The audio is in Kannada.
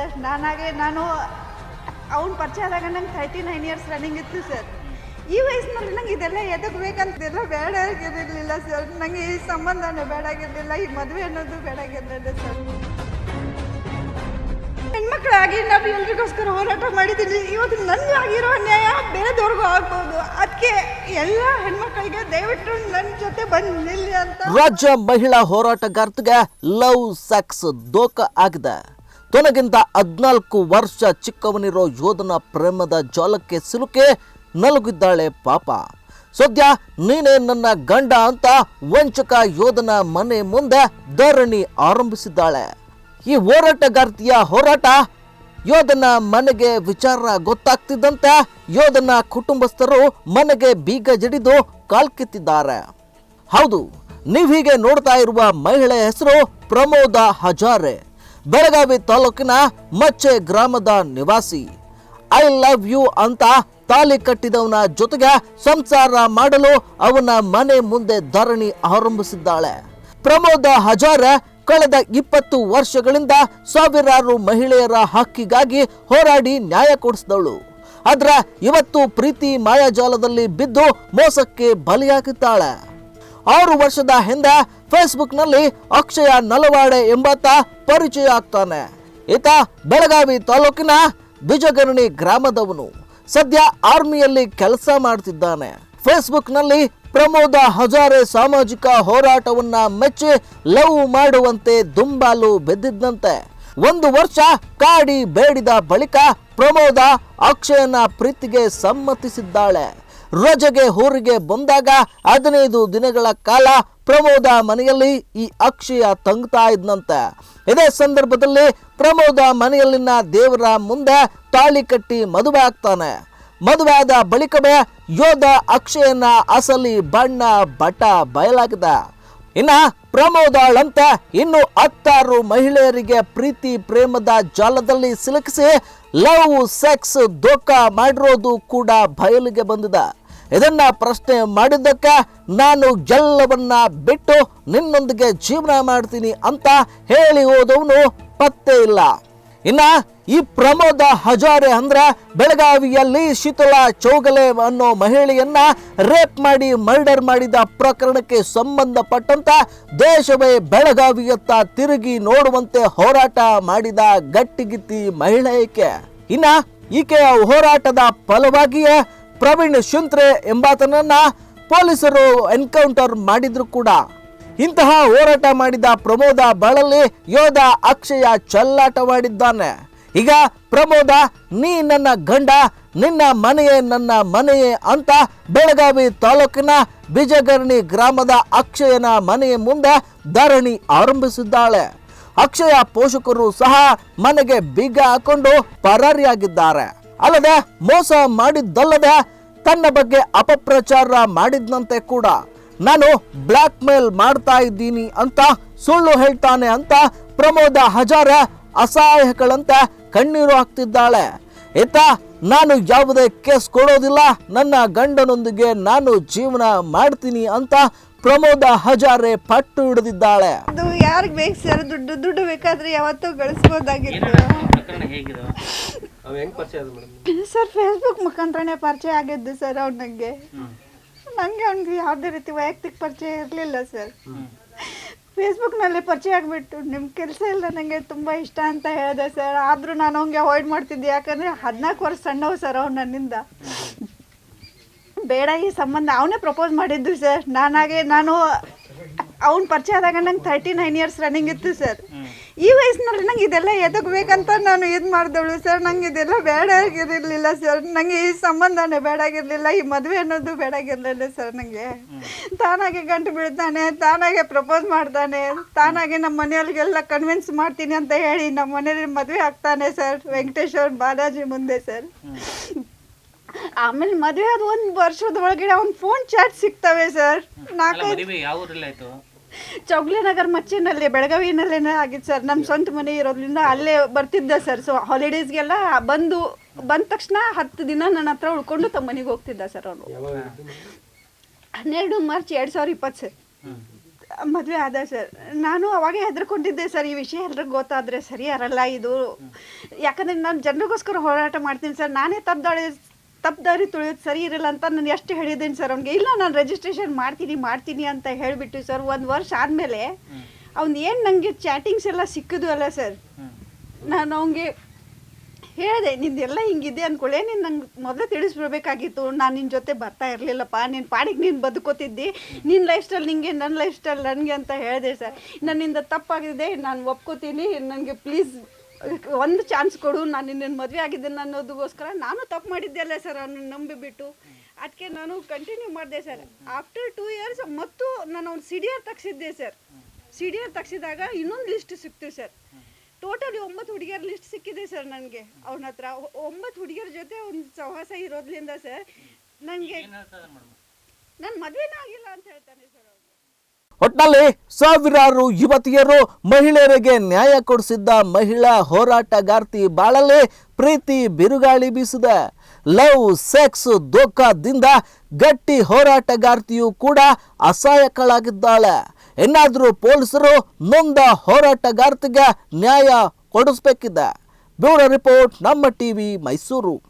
ಸರ್ ನಾನಾಗೆ ನಾನು ಅವ್ನು ಪರಿಚಯ ಆದಾಗ ನಂಗೆ ತರ್ಟಿ ನೈನ್ ಇಯರ್ಸ್ ರನ್ನಿಂಗ್ ಇತ್ತು ಸರ್ ಈ ವಯಸ್ಸಿನಲ್ಲಿ ನಂಗೆ ಇದೆಲ್ಲ ಎದಕ್ಕೆ ಬೇಕಂತೆಲ್ಲ ಬೇಡ ಆಗಿರಲಿಲ್ಲ ಸರ್ ನನಗೆ ಈ ಸಂಬಂಧನೇ ಬೇಡ ಆಗಿರಲಿಲ್ಲ, ಈ ಮದುವೆ ಅನ್ನೋದು ಬೇಡ ಆಗಿರಲಿಲ್ಲ ಸರ್ ಹೆಣ್ಮಕ್ಳಾಗಿ ನಾವು ಎಲ್ರಿಗೋಸ್ಕರ ಹೋರಾಟ ಮಾಡಿದ್ದೀನಿ ಇವತ್ತು ನನಗೆ ಆಗಿರೋ ಅನ್ಯಾಯ ಬೇರೆದವ್ರಿಗೂ ಆಗ್ಬೋದು. ಅದಕ್ಕೆ ಎಲ್ಲ ಹೆಣ್ಮಕ್ಳಿಗೆ ದಯವಿಟ್ಟು ನನ್ನ ಜೊತೆ ಬಂದು ನಿಲ್ಲಿ ಅಂತ. ರಾಜ್ಯ ಮಹಿಳಾ ಹೋರಾಟಗಾರ್ತಿಗೆ ಲವ್, ಸೆಕ್ಸ್ ದೋಖ ಆಗಿದೆ. ತನಗಿಂತ ಹದಿನಾಲ್ಕು ವರ್ಷ ಚಿಕ್ಕವನಿರೋ ಯೋಧನ ಪ್ರೇಮದ ಜಾಲಕ್ಕೆ ಸಿಲುಕೆ ನಲುಗಿದ್ದಾಳೆ ಪಾಪ. ಸದ್ಯ ನೀನೇ ನನ್ನ ಗಂಡ ಅಂತ ವಂಚಕ ಯೋಧನ ಮನೆ ಮುಂದೆ ಧರಣಿ ಆರಂಭಿಸಿದ್ದಾಳೆ. ಈ ಹೋರಾಟಗಾರ್ತಿಯ ಹೋರಾಟ ಯೋಧನ ಮನೆಗೆ ವಿಚಾರ ಗೊತ್ತಾಗ್ತಿದ್ದಂತೆ ಯೋಧನ ಕುಟುಂಬಸ್ಥರು ಮನೆಗೆ ಬೀಗ ಜಡಿದು ಕಾಲ್ಕಿತ್ತಿದ್ದಾರೆ. ಹೌದು, ನೀವು ಹೀಗೆ ನೋಡ್ತಾ ಇರುವ ಮಹಿಳೆ ಹೆಸರು ಪ್ರಮೋದ ಹಜಾರೆ. ಬೆಳಗಾವಿ ತಾಲೂಕಿನ ಮಚ್ಚೆ ಗ್ರಾಮದ ನಿವಾಸಿ, ಐ ಲವ್ ಯು ಅಂತ ತಾಲಿ ಕಟ್ಟಿದವನ ಜೊತೆಗೆ ಸಂಸಾರ ಮಾಡಲು ಅವನ ಮನೆ ಮುಂದೆ ಧರಣಿ ಆರಂಭಿಸಿದ್ದಾಳೆ. ಪ್ರಮೋದ ಹಜಾರ ಕಳೆದ ಇಪ್ಪತ್ತು ವರ್ಷಗಳಿಂದ ಸಾವಿರಾರು ಮಹಿಳೆಯರ ಹಕ್ಕಿಗಾಗಿ ಹೋರಾಡಿ ನ್ಯಾಯ ಕೊಡಿಸಿದವಳು. ಆದ್ರೆ ಇವತ್ತು ಪ್ರೀತಿ ಮಾಯಾಜಾಲದಲ್ಲಿ ಬಿದ್ದು ಮೋಸಕ್ಕೆ ಬಲಿಯಾಗಿದ್ದಾಳೆ. ಆರು ವರ್ಷದ ಹಿಂದೆ ಫೇಸ್ಬುಕ್ನಲ್ಲಿ ಅಕ್ಷಯ ನಲವಾಡೆ ಎಂಬಾತ ಪರಿಚಯ ಆಗ್ತಾನೆ. ಈತ ಬೆಳಗಾವಿ ತಾಲೂಕಿನ ಬಿಜಗರಣಿ ಗ್ರಾಮದವನು. ಸದ್ಯ ಆರ್ಮಿಯಲ್ಲಿ ಕೆಲಸ ಮಾಡ್ತಿದ್ದಾನೆ. ಫೇಸ್ಬುಕ್ನಲ್ಲಿ ಪ್ರಮೋದ ಹಜಾರೆ ಸಾಮಾಜಿಕ ಹೋರಾಟವನ್ನ ಮೆಚ್ಚಿ ಲವ್ ಮಾಡುವಂತೆ ದುಂಬಾಲು ಬೆದ್ದಿದ್ದಂತೆ. ಒಂದು ವರ್ಷ ಕಾಡಿ ಬೇಡಿದ ಬಳಿಕ ಪ್ರಮೋದ ಅಕ್ಷಯನ ಪ್ರೀತಿಗೆ ಸಮ್ಮತಿಸಿದ್ದಾಳೆ. ರಜೆಗೆ ಊರಿಗೆ ಬಂದಾಗ ಹದಿನೈದು ದಿನಗಳ ಕಾಲ ಪ್ರಮೋದ ಮನೆಯಲ್ಲಿ ಈ ಅಕ್ಷಯ ತಂಗ್ತಾ ಇದ್ನಂತೆ. ಇದೇ ಸಂದರ್ಭದಲ್ಲಿ ಪ್ರಮೋದ ಮನೆಯಲ್ಲಿನ ದೇವರ ಮುಂದೆ ತಾಳಿ ಕಟ್ಟಿ ಮದುವೆ ಆಗ್ತಾನೆ. ಮದುವೆ ಆದ ಬಳಿಕವೇ ಯೋಧ ಅಕ್ಷಯನ ಅಸಲಿ ಬಣ್ಣ ಬಟ ಬಯಲಾಗಿದೆ. ಇನ್ನ ಪ್ರಮೋದಾಳಂತ ಇನ್ನು ಹತ್ತಾರು ಮಹಿಳೆಯರಿಗೆ ಪ್ರೀತಿ ಪ್ರೇಮದ ಜಾಲದಲ್ಲಿ ಸಿಲುಕಿಸಿ ಲವ್, ಸೆಕ್ಸ್ ದೋಖ ಮಾಡಿರೋದು ಕೂಡ ಬಯಲಿಗೆ ಬಂದಿದೆ. ಇದನ್ನ ಪ್ರಶ್ನೆ ಮಾಡಿದ್ದಕ್ಕೆ ನಾನು ಜಲ್ಲವನ್ನು ಬಿಟ್ಟು ನಿನ್ನೊಂದಿಗೆ ಜೀವನ ಮಾಡ್ತೀನಿ ಅಂತ ಹೇಳಿ ಹೋದವನು ಪತ್ತೆ ಇಲ್ಲ. ಇನ್ನು ಈ ಪ್ರಮೋದ ಹಜಾರೆ ಅಂದ್ರೆ ಬೆಳಗಾವಿಯಲ್ಲಿ ಶೀತಲಾ ಚೌಗಲೆ ಅನ್ನೋ ಮಹಿಳೆಯನ್ನ ರೇಪ್ ಮಾಡಿ ಮರ್ಡರ್ ಮಾಡಿದ ಪ್ರಕರಣಕ್ಕೆ ಸಂಬಂಧಪಟ್ಟಂತ ದೇಶವೇ ಬೆಳಗಾವಿಯತ್ತ ತಿರುಗಿ ನೋಡುವಂತೆ ಹೋರಾಟ ಮಾಡಿದ ಗಟ್ಟಿಗಿತ್ತಿ ಮಹಿಳೆ ಈಕೆ. ಇನ್ನ ಈಕೆಯ ಹೋರಾಟದ ಫಲವಾಗಿಯೇ ಪ್ರವೀಣ್ ಶುಂತ್ರೆ ಎಂಬಾತನನ್ನ ಪೊಲೀಸರು ಎನ್ಕೌಂಟರ್ ಮಾಡಿದ್ರು ಕೂಡ. ಇಂತಹ ಹೋರಾಟ ಮಾಡಿದ ಪ್ರಮೋದ ಬಳಲಿ ಯೋಧ ಅಕ್ಷಯ ಚಲ್ಲಾಟವಾಡಿದ್ದಾನೆ. ಈಗ ಪ್ರಮೋದ, ನೀ ನನ್ನ ಗಂಡ, ನಿನ್ನ ಮನೆಯೇ ನನ್ನ ಮನೆಯೇ ಅಂತ ಬೆಳಗಾವಿ ತಾಲೂಕಿನ ಬಿಜಗರ್ಣಿ ಗ್ರಾಮದ ಅಕ್ಷಯನ ಮನೆಯ ಮುಂದೆ ಧರಣಿ ಆರಂಭಿಸಿದ್ದಾಳೆ. ಅಕ್ಷಯ ಪೋಷಕರು ಸಹ ಮನೆಗೆ ಬೀಗ ಹಾಕೊಂಡು ಪರಾರಿಯಾಗಿದ್ದಾರೆ. ಅಲ್ಲದೆ ಮೋಸ ಮಾಡಿದ್ದಲ್ಲದೆ ತನ್ನ ಬಗ್ಗೆ ಅಪಪ್ರಚಾರ ಮಾಡಿದ್ನಂತೆ ಕೂಡ. ನಾನು ಬ್ಲ್ಯಾಕ್ ಮೇಲ್ ಮಾಡ್ತಾ ಇದ್ದೀನಿ ಅಂತ ಸುಳ್ಳು ಹೇಳ್ತಾನೆ ಅಂತ ಪ್ರಮೋದ ಹಜಾರೆ ಅಸಹಾಯಕಳಂತೆ ಕಣ್ಣೀರು ಹಾಕ್ತಿದ್ದಾಳೆ. ಇತ್ತ ನಾನು ಯಾವುದೇ ಕೇಸ್ ಕೊಡೋದಿಲ್ಲ ನನ್ನ ಗಂಡನೊಂದಿಗೆ ನಾನು ಜೀವನ ಮಾಡ್ತೀನಿ ಅಂತ ಪ್ರಮೋದ ಹಜಾರೆ ಪಟ್ಟು ಹಿಡಿದಿದ್ದಾಳೆ. ಅದು ಯಾರಿಗೆ ಬೇಕು ಸರ್? ದುಡ್ಡು ದುಡ್ಡು ಬೇಕಾದ್ರೆ ಯಾವತ್ತೂ ಗಳಿಸ್ಬೋದಾಗಿತ್ತು. ಪ್ರಕರಣ ಹೇಗಿದೆ? ಅವ್ ಹೆಂಗ್ ಪರಿಚಯ ಅದು ಮೇಡಮ್? ಸರ್ ಫೇಸ್ಬುಕ್ ಮುಖಾಂತರನೇ ಪರಿಚಯ ಆಗಿದ್ದು ಸರ್ ನನಗೆ ನನಗೆ ಅವ್ನಿಗೆ ಯಾವುದೇ ರೀತಿ ವೈಯಕ್ತಿಕ ಪರಿಚಯ ಇರಲಿಲ್ಲ ಸರ್. ಫೇಸ್ಬುಕ್ನಲ್ಲಿ ಪರಿಚಯ ಆಗಿಬಿಟ್ಟು ನಿಮ್ಮ ಕೆಲಸ ಇಲ್ಲ ನನಗೆ ತುಂಬ ಇಷ್ಟ ಅಂತ ಹೇಳಿದೆ ಸರ್. ಆದರೂ ನಾನು ಅವ್ನಿಗೆ ಅವಾಯ್ಡ್ ಮಾಡ್ತಿದ್ದೆ. ಯಾಕಂದರೆ ಹದಿನಾಲ್ಕು ವರ್ಷ ಸಣ್ಣವು ಸರ್ ಅವ್ನು ನನ್ನಿಂದ. ಬೇಡ ಈ ಸಂಬಂಧ. ಅವನೇ ಪ್ರಪೋಸ್ ಮಾಡಿದ್ದು ಸರ್. ನಾನಾಗೆ ನಾನು ಅವ್ನ ಪರಿಚಯ ಆದಾಗ ನಂಗೆ ತರ್ಟಿ ನೈನ್ ಇಯರ್ಸ್ ರನ್ನಿಂಗ್ ಇತ್ತು ಸರ್. ಈ ವಯಸ್ಸಿನಲ್ಲಿ ನಂಗೆ ಇದೆಲ್ಲ ಎದಕ್ಕೆ ಬೇಕಂತ ನಾನು ಇದು ಮಾಡಿದವಳು. ಸರ್ ನಂಗೆ ಇದೆಲ್ಲ ಬೇಡ ಆಗಿರಲಿಲ್ಲ ಸರ್ ನನಗೆ ಈ ಸಂಬಂಧನೇ ಬೇಡ ಆಗಿರಲಿಲ್ಲ ಈ ಮದುವೆ ಅನ್ನೋದು ಬೇಡ ಆಗಿರಲಿಲ್ಲ ಸರ್ ನನಗೆ ತಾನಾಗೆ ಗಂಟು ಬೀಳ್ತಾನೆ ತಾನಾಗೆ ಪ್ರಪೋಸ್ ಮಾಡ್ತಾನೆ ತಾನಾಗೆ ನಮ್ಮ ಮನೆಯವ್ರಿಗೆಲ್ಲ ಕನ್ವಿನ್ಸ್ ಮಾಡ್ತೀನಿ ಅಂತ ಹೇಳಿ ನಮ್ಮ ಮನೆಯಲ್ಲಿ ಮದುವೆ ಆಗ್ತಾನೆ ಸರ್ ವೆಂಕಟೇಶ್ವರ್ ಬಾಲಾಜಿ ಮುಂದೆ ಸರ್ ಆಮೇಲೆ ಮದುವೆ ಆದ ಒಂದು ವರ್ಷದ ಒಳಗಡೆ ಅವ್ನ ಫೋನ್ ಚಾಟ್ ಸಿಗ್ತವೆ ಸರ್ ನಾಲ್ಕೈದು ಚೌಗ್ಲಿನಗರ್ ಮಚ್ಚಿನಲ್ಲಿ ಬೆಳಗಾವಿನಲ್ಲೇನೇ ಆಗಿತ್ತು ಸರ್ ನಮ್ಮ ಸ್ವಂತ ಮನೆ ಇರೋದ್ರಿಂದ ಅಲ್ಲೇ ಬರ್ತಿದ್ದೆ ಸರ್ ಸೊ ಹಾಲಿಡೇಸ್ಗೆಲ್ಲ ಬಂದು ಬಂದ ತಕ್ಷಣ ಹತ್ತು ದಿನ ನನ್ನ ಹತ್ರ ಉಳ್ಕೊಂಡು ತಮ್ಮ ಮನೆಗೆ ಹೋಗ್ತಿದ್ದ ಸರ್ ಅವನು. ಹನ್ನೆರಡು ಮಾರ್ಚ್ ಎರಡು ಸಾವಿರ ಇಪ್ಪತ್ತು ಸರ್ ಮದುವೆ ಆದ ಸರ್ ನಾನು ಅವಾಗೇ ಹೆದರ್ಕೊಂಡಿದ್ದೆ ಸರ್ ಈ ವಿಷಯ ಎಲ್ರಿಗೂ ಗೊತ್ತಾದರೆ ಸರಿ ಅರಲ್ಲ ಇದು. ಯಾಕಂದರೆ ನಾನು ಜನರಿಗೋಸ್ಕರ ಹೋರಾಟ ಮಾಡ್ತೀನಿ ಸರ್ ನಾನೇ ದಾರಿ ತಪ್ಪು ದಾರಿ ತುಳಿಯೋದು ಸರಿ ಇರಲ್ಲ ಅಂತ ನಾನು ಎಷ್ಟು ಹೇಳಿದ್ದೀನಿ ಸರ್ ಅವ್ನಿಗೆ, ಇಲ್ಲ ನಾನು ರಿಜಿಸ್ಟ್ರೇಷನ್ ಮಾಡ್ತೀನಿ ಮಾಡ್ತೀನಿ ಅಂತ ಹೇಳಿಬಿಟ್ಟು ಸರ್ ಒಂದು ವರ್ಷ ಆದಮೇಲೆ ಅವ್ನು ಏನು ನನಗೆ ಚಾಟಿಂಗ್ಸ್ ಎಲ್ಲ ಸಿಕ್ಕಿದ್ವು ಅಲ್ಲ ಸರ್ ನಾನು ಅವನಿಗೆ ಹೇಳಿದೆ ನಿಂದೆಲ್ಲ ಹಿಂಗಿದೆ ಅಂದ್ಕೊಳ್ಳೆ ನೀನು ನಂಗೆ ಮೊದಲೇ ತಿಳಿಸ್ಬಿಡ್ಬೇಕಾಗಿತ್ತು, ನಾನು ನಿನ್ನ ಜೊತೆ ಬರ್ತಾ ಇರಲಿಲ್ಲಪ್ಪ ನಿನ್ನ ಪಾಡಿಗೆ ನೀನು ಬದುಕೋತಿದ್ದಿ ನಿನ್ನ ಲೈಫ್ ಸ್ಟೈಲ್ ನಿಂಗೆ ನನ್ನ ಲೈಫ್ ಸ್ಟೈಲ್ ನನಗೆ ಅಂತ ಹೇಳಿದೆ ಸರ್ ನನ್ನಿಂದ ತಪ್ಪಾಗಿದೆ, ನಾನು ಒಪ್ಕೋತೀನಿ ನನಗೆ ಪ್ಲೀಸ್ ಒಂದು ಚಾನ್ಸ್ ಕೊಡು ನಾನು ನಿನ್ನ ಮದುವೆ ಆಗಿದ್ದೇನೆ ಅನ್ನೋದಕ್ಕೋಸ್ಕರ ನಾನು ತಪ್ಪು ಮಾಡಿದ್ದೆ ಅಲ್ಲ ಸರ್ ಅವನು ನಂಬಿಬಿಟ್ಟು. ಅದಕ್ಕೆ ನಾನು ಕಂಟಿನ್ಯೂ ಮಾಡಿದೆ ಸರ್. ಆಫ್ಟರ್ ಟೂ ಇಯರ್ಸ್ ಮತ್ತು ನಾನು ಅವ್ನು ಸಿ ಡಿ ಆರ್ ತೆಗ್ಸಿದ್ದೆ ಸರ್. ಸಿ ಡಿ ಆರ್ ತೆಗ್ಸಿದಾಗ ಇನ್ನೊಂದು ಲಿಸ್ಟ್ ಸಿಕ್ತು ಸರ್. ಟೋಟಲಿ ಒಂಬತ್ತು ಹುಡುಗಿಯರ ಲಿಸ್ಟ್ ಸಿಕ್ಕಿದೆ ಸರ್ ನನಗೆ ಅವನ ಹತ್ರ. ಒಂಬತ್ತು ಹುಡುಗಿಯರ ಜೊತೆ ಒಂದು ಸಹವಾಸ ಇರೋದ್ರಿಂದ ಸರ್ ನನಗೆ ನನ್ನ ಮದುವೆನೇ ಆಗಿಲ್ಲ ಅಂತ ಹೇಳ್ತಾನೆ ಸರ್ ಒಟ್ನಲ್ಲಿ ಸಾವಿರಾರು ಯುವತಿಯರು ಮಹಿಳೆಯರಿಗೆ ನ್ಯಾಯ ಕೊಡಿಸಿದ್ದ ಮಹಿಳಾ ಹೋರಾಟಗಾರ್ತಿ ಬಾಳಲ್ಲಿ ಪ್ರೀತಿ ಬಿರುಗಾಳಿ ಬೀಸಿದೆ. ಲವ್, ಸೆಕ್ಸ್ ದೋಖಾದಿಂದ ಗಟ್ಟಿ ಹೋರಾಟಗಾರ್ತಿಯು ಕೂಡ ಅಸಹಾಯಕಳಾಗಿದ್ದಾಳೆ. ಇನ್ನಾದರೂ ಪೊಲೀಸರು ನೊಂದ ಹೋರಾಟಗಾರ್ತಿಗೆ ನ್ಯಾಯ ಕೊಡಿಸ್ಬೇಕಿದೆ. ಬ್ಯೂರೋ ರಿಪೋರ್ಟ್, ನಮ್ಮ ಟಿವಿ ಮೈಸೂರು.